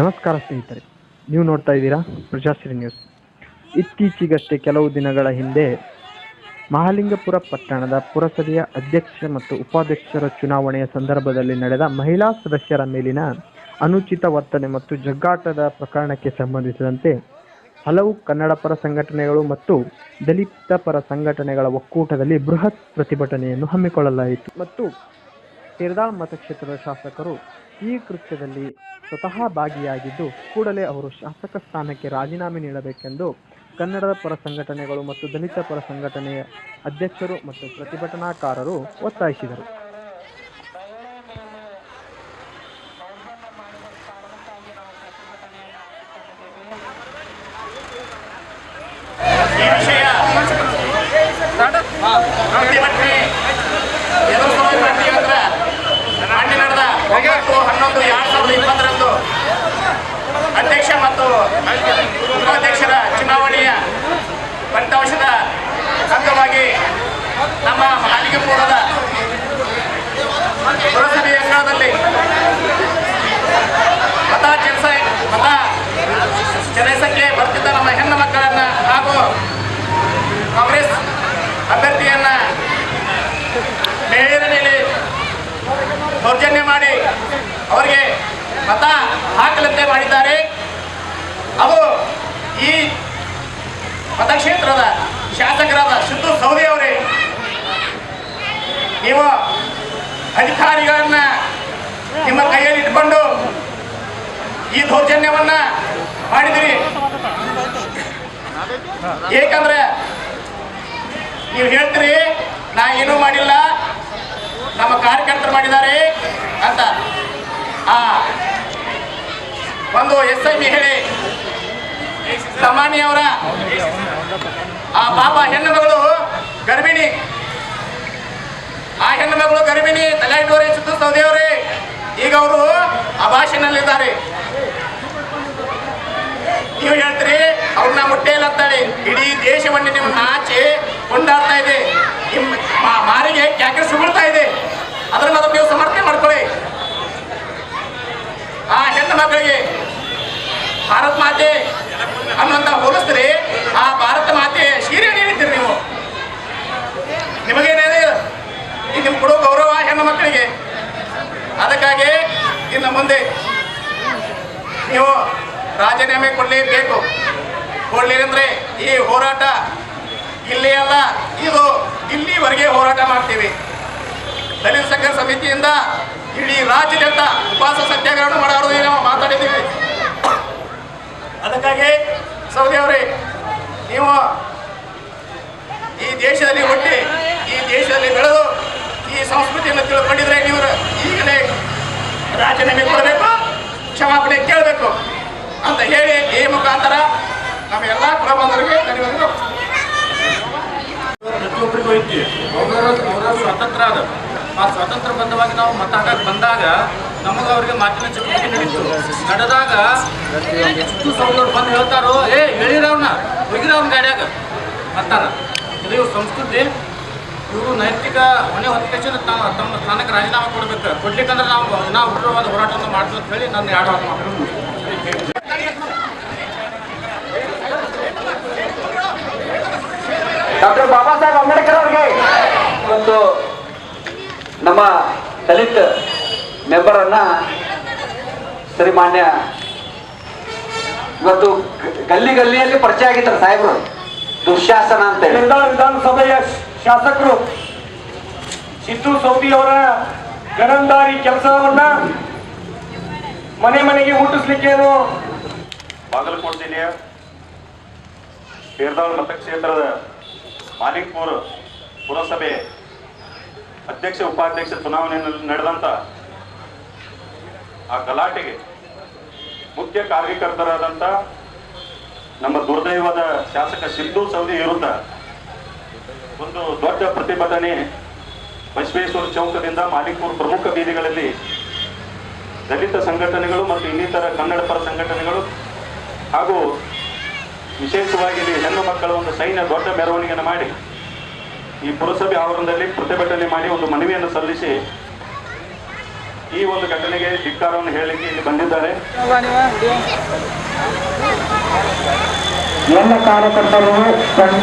ನಮಸ್ಕಾರ ಸ್ನೇಹಿತರೆ, ನೀವು ನೋಡ್ತಾ ಇದ್ದೀರಾ ಪ್ರಜಾಶ್ರೀ ನ್ಯೂಸ್. ಇತ್ತೀಚೆಗಷ್ಟೇ ಕೆಲವು ದಿನಗಳ ಹಿಂದೆ ಮಹಾಲಿಂಗಪುರ ಪಟ್ಟಣದ ಪುರಸಭೆಯ ಅಧ್ಯಕ್ಷ ಮತ್ತು ಉಪಾಧ್ಯಕ್ಷರ ಚುನಾವಣೆಯ ಸಂದರ್ಭದಲ್ಲಿ ನಡೆದ ಮಹಿಳಾ ಸದಸ್ಯರ ಮೇಲಿನ ಅನುಚಿತ ವರ್ತನೆ ಮತ್ತು ಜಗ್ಗಾಟದ ಪ್ರಕರಣಕ್ಕೆ ಸಂಬಂಧಿಸಿದಂತೆ ಹಲವು ಕನ್ನಡ ಪರ ಸಂಘಟನೆಗಳು ಮತ್ತು ದಲಿತ ಪರ ಸಂಘಟನೆಗಳ ಒಕ್ಕೂಟದಲ್ಲಿ ಬೃಹತ್ ಪ್ರತಿಭಟನೆಯನ್ನು ಹಮ್ಮಿಕೊಳ್ಳಲಾಯಿತು. ಮತ್ತು ತಿರ್ದಾಳ್ ಮತಕ್ಷೇತ್ರದ ಶಾಸಕರು ಈ ಕೃತ್ಯದಲ್ಲಿ ಸ್ವತಃ ಭಾಗಿಯಾಗಿದ್ದು ಕೂಡಲೇ ಅವರು ಶಾಸಕ ಸ್ಥಾನಕ್ಕೆ ರಾಜೀನಾಮೆ ನೀಡಬೇಕೆಂದು ಕನ್ನಡದ ಪರ ಸಂಘಟನೆಗಳು ಮತ್ತು ದಲಿತ ಪರ ಸಂಘಟನೆಯ ಅಧ್ಯಕ್ಷರು ಮತ್ತು ಪ್ರತಿಭಟನಾಕಾರರು ಒತ್ತಾಯಿಸಿದರು ಈ ವಿಷಯ ಪ್ರತಿಭಟನೆ ಎದುರು ಸಲುವಾಗಿ ಮಾಡ್ತೀವಿ ಅಂದ್ರೆ ಮಾನ್ಯ ನಡೆದ ಒಂಬತ್ತು ಹನ್ನೊಂದು ಎರಡ್ ಸಾವಿರದ ಇಪ್ಪತ್ತರಂದು ಅಧ್ಯಕ್ಷ ಮತ್ತು ಉಪಾಧ್ಯಕ್ಷರ ಚುನಾವಣೆಯ ಫಲಿತಾಂಶದ ಅಂಗವಾಗಿ ನಮ್ಮ ಮಹಾಲಿಂಗಪುರದ ಪುರಸಭೆಯ ಅಂಗಳದಲ್ಲಿ ಮತ ಜನಸ ಮತ ಜನಸಂಖ್ಯೆ ಬರ್ತಿದ್ದ ನಮ್ಮ ಹೆಣ್ಣು ಮಕ್ಕಳನ್ನ ಹಾಗೂ ಕಾಂಗ್ರೆಸ್ ಅಭ್ಯರ್ಥಿಯನ್ನ ಮೇಲಿನಲ್ಲಿ ಮೇಲೆ ದೌರ್ಜನ್ಯ ಮಾಡಿ ಅವರಿಗೆ ಮತ ಹಾಕಲಂತೆ ಮಾಡಿದ್ದಾರೆ. ಅವು ಈ ಮತಕ್ಷೇತ್ರದ ಶಾಸಕರಾದ ಸಿದ್ದು ಸೌದಿ ಅವರೇ, ನೀವು ಅಧಿಕಾರಿಗಳನ್ನ ನಿಮ್ಮ ಕೈಯಲ್ಲಿ ಇಟ್ಕೊಂಡು ಈ ದೌರ್ಜನ್ಯವನ್ನ ಮಾಡಿದಿರಿ ಏಕಂದ್ರೆ ನೀವು ಹೇಳ್ತೀರಿ, ನಾ ಏನೂ ಮಾಡಿಲ್ಲ, ನಮ್ಮ ಕಾರ್ಯಕರ್ತರು ಮಾಡಿದ್ದಾರೆ ಅಂತ. ಆ, ಒಂದು ಎಸ್ ಐ ಮಹಿಳೆ ಅವರ, ಆ ಪಾಪ ಹೆಣ್ಣು ಮಗಳು ಗರ್ಭಿಣಿ. ಆ ಹೆಣ್ಣು ಮಗಳು ಗರ್ಭಿಣಿ ತಲೆ ಇಟ್ಟವರೇ ಸಿದ್ದು ಈಗ ಅವರು ಆ ಭಾಷೆನಲ್ಲಿದ್ದಾರೆ. ನೀವು ಹೇಳ್ತೀರಿ? ಅವ್ರನ್ನ ಮುಟ್ಟೆ ಇಲ್ಲ ಅಂತಾಳೆ. ಇಡೀ ದೇಶವನ್ನು ನಿಮ್ಮ ನಾಚೆ ಕೊಂಡಾಡ್ತಾ ಇದೆ. ನಿಮ್ಮ ಮಾರಿಗೆ ಕ್ಯಾಕರ್ ಸುಗುಳ್ತಾ ಇದೆ. ಅದನ್ನ ಅದನ್ನು ನೀವು ಸಮರ್ಥನೆ ಮಾಡ್ಕೊಳ್ಳಿ. ಆ ಹೆಣ್ಣು ಮಕ್ಕಳಿಗೆ ಭಾರತ ಮಾತೆ ಅನ್ನುವಂತ ಹೋಲಿಸ್ತೀರಿ ಆ ಭಾರತ ಮಾತೆ ಶೀರೆ ನೀಡಿದ್ದೀರಿ ನೀವು? ನಿಮಗೇನೇನು ಈ ನಿಮ್ಮ ಕೊಡೋ ಗೌರವ ಹೆಣ್ಣು ಮಕ್ಕಳಿಗೆ. ಅದಕ್ಕಾಗಿ ಇನ್ನು ಮುಂದೆ ನೀವು ರಾಜೀನಾಮೆ ಕೊಡಲೇಬೇಕು. ಬೇಕು ಅಂದ್ರೆ ಈ ಹೋರಾಟ ಇಲ್ಲಿ ಅಲ್ಲ, ಇದು ಇಲ್ಲಿವರೆಗೆ ಹೋರಾಟ ಮಾಡ್ತೀವಿ. ದಲಿತ ಸಂಘ ಸಮಿತಿಯಿಂದ ಇಡೀ ರಾಜ್ಯದಂತ ಉಪವಾಸ ಸತ್ಯಾಗ್ರಹ ಮಾಡೋದು ನಾವು ಮಾತಾಡಿದ್ದೀವಿ. ಅದಕ್ಕಾಗಿ ಸೌದಿ ಅವರೇ, ನೀವು ಈ ದೇಶದಲ್ಲಿ ಹುಟ್ಟಿ, ಈ ದೇಶದಲ್ಲಿ ಬೆಳೆದು, ಈ ಸಂಸ್ಕೃತಿಯನ್ನು ತಿಳ್ಕೊಂಡಿದ್ರೆ ನೀವು ಈಗಲೇ ರಾಜೀನಾಮೆ ಕೊಡಬೇಕು, ಕ್ಷಮಾಪಣೆ ಕೇಳಬೇಕು. ಅಂತ ಹೇಳಿ ಈ ಮುಖಾಂತರ ನಮ್ಮ ಎಲ್ಲ ಕುಲಬಂಧರಿಗೆ ಅವರ ಸ್ವಾತಂತ್ರ್ಯ ಅದ. ಆ ಸ್ವಾತಂತ್ರ್ಯ ಬಂದವಾಗಿ ನಾವು ಮತ ಹಾಕಕ್ ಬಂದಾಗ ನಮಗೆ ಅವರಿಗೆ ಮಾತಿನ ಚಟುವಟಿಕೆ ನಡೀತು. ನಡೆದಾಗ ಎಷ್ಟು ಸೌದವ್ರು ಬಂದು ಹೇಳ್ತಾರೋ, ಏ ಹೇಳಿರವ್ನ ಹೋಗಿರ ಅವ್ನ ಗಾಡಿಯಾಗ. ಅಂತಾರ. ಇದು ಇವ್ರ ಸಂಸ್ಕೃತಿ, ಇವರು ನೈತಿಕ ಹೊಣೆ ಹೊತ್ತಿಗೆ ತಮ್ಮ ತಮ್ಮ ಸ್ಥಾನಕ್ಕೆ ರಾಜೀನಾಮೆ ಕೊಡ್ಬೇಕು. ಕೊಡ್ಲಿಕ್ಕಂದ್ರೆ ನಾವು ನಾವು ಉಗ್ರವಾದ ಹೋರಾಟವನ್ನು ಮಾಡ್ತೀವಿ ಅಂತ ಹೇಳಿ ನನ್ನ ಎರಡು ಮಾತು ಡಾಕ್ಟರ್ ಬಾಬಾ ಸಾಹೇಬ್ ಅಂಬೇಡ್ಕರ್ ಅವ್ರಿಗೆ ಇವತ್ತು ನಮ್ಮ ದಲಿತ್ ಮೆಂಬರ್ ಅನ್ನ ಮಾನ್ಯ ಇವತ್ತು ಗಲ್ಲಿ ಗಲ್ಲಿಯಲ್ಲಿ ಪರಿಚಯ ಆಗಿದ್ದಾರೆ ಸಾಹೇಬ್ರು. ದುಶಾಸನ ಅಂತ ಹೇಳಿ. ವಿಧಾನಸಭೆಯ ಶಾಸಕರು ಸಿದ್ದು ಸೌದಿ ಅವರ ಗರಂದಾರಿ ಕೆಲಸವನ್ನ ಮನೆ ಮನೆಗೆ ಮುಟ್ಟಿಸ್ಲಿಕ್ಕೇನು? ಬಾಗಲಕೋಟೆ ಜಿಲ್ಲೆಯ ಪೇರ್ದಾಳ್ ಮತಕ್ಷೇತ್ರದ ಮಾಲಿಕ್ಪುರ ಪುರಸಭೆ ಅಧ್ಯಕ್ಷ, ಉಪಾಧ್ಯಕ್ಷ ಚುನಾವಣೆಯಲ್ಲಿ ನಡೆದಂಥ ಆ ಗಲಾಟೆಗೆ ಮುಖ್ಯ ಕಾರ್ಯಕರ್ತರಾದಂಥ ನಮ್ಮ ದುರ್ದೈವದ ಶಾಸಕ ಸಿದ್ದು ಸೌದಿ ವಿರುದ್ಧ ಒಂದು ದೊಡ್ಡ ಪ್ರತಿಭಟನೆ ಬಸವೇಶ್ವರ ಚೌಕದಿಂದ ಮಾಲಿಕ್ಪುರ್ ಪ್ರಮುಖ ಬೀದಿಗಳಲ್ಲಿ ದಲಿತ ಸಂಘಟನೆಗಳು ಮತ್ತು ಇನ್ನಿತರ ಕನ್ನಡ ಪರ ಸಂಘಟನೆಗಳು ಹಾಗೂ ವಿಶೇಷವಾಗಿ ಇಲ್ಲಿ ಹೆಣ್ಣು ಮಕ್ಕಳ ಒಂದು ಸೈನ್ಯ ದೊಡ್ಡ ಮೆರವಣಿಗೆಯನ್ನು ಮಾಡಿ ಈ ಪುರಸಭೆ ಆವರಣದಲ್ಲಿ ಪ್ರತಿಭಟನೆ ಮಾಡಿ ಒಂದು ಮನವಿಯನ್ನು ಸಲ್ಲಿಸಿ ಈ ಒಂದು ಘಟನೆಗೆ ಧಿಕ್ಕಾರವನ್ನು ಹೇಳಲಿಕ್ಕೆ ಇಲ್ಲಿ ಬಂದಿದ್ದಾರೆ. ಎಲ್ಲ ಕಾರ್ಯಕರ್ತರು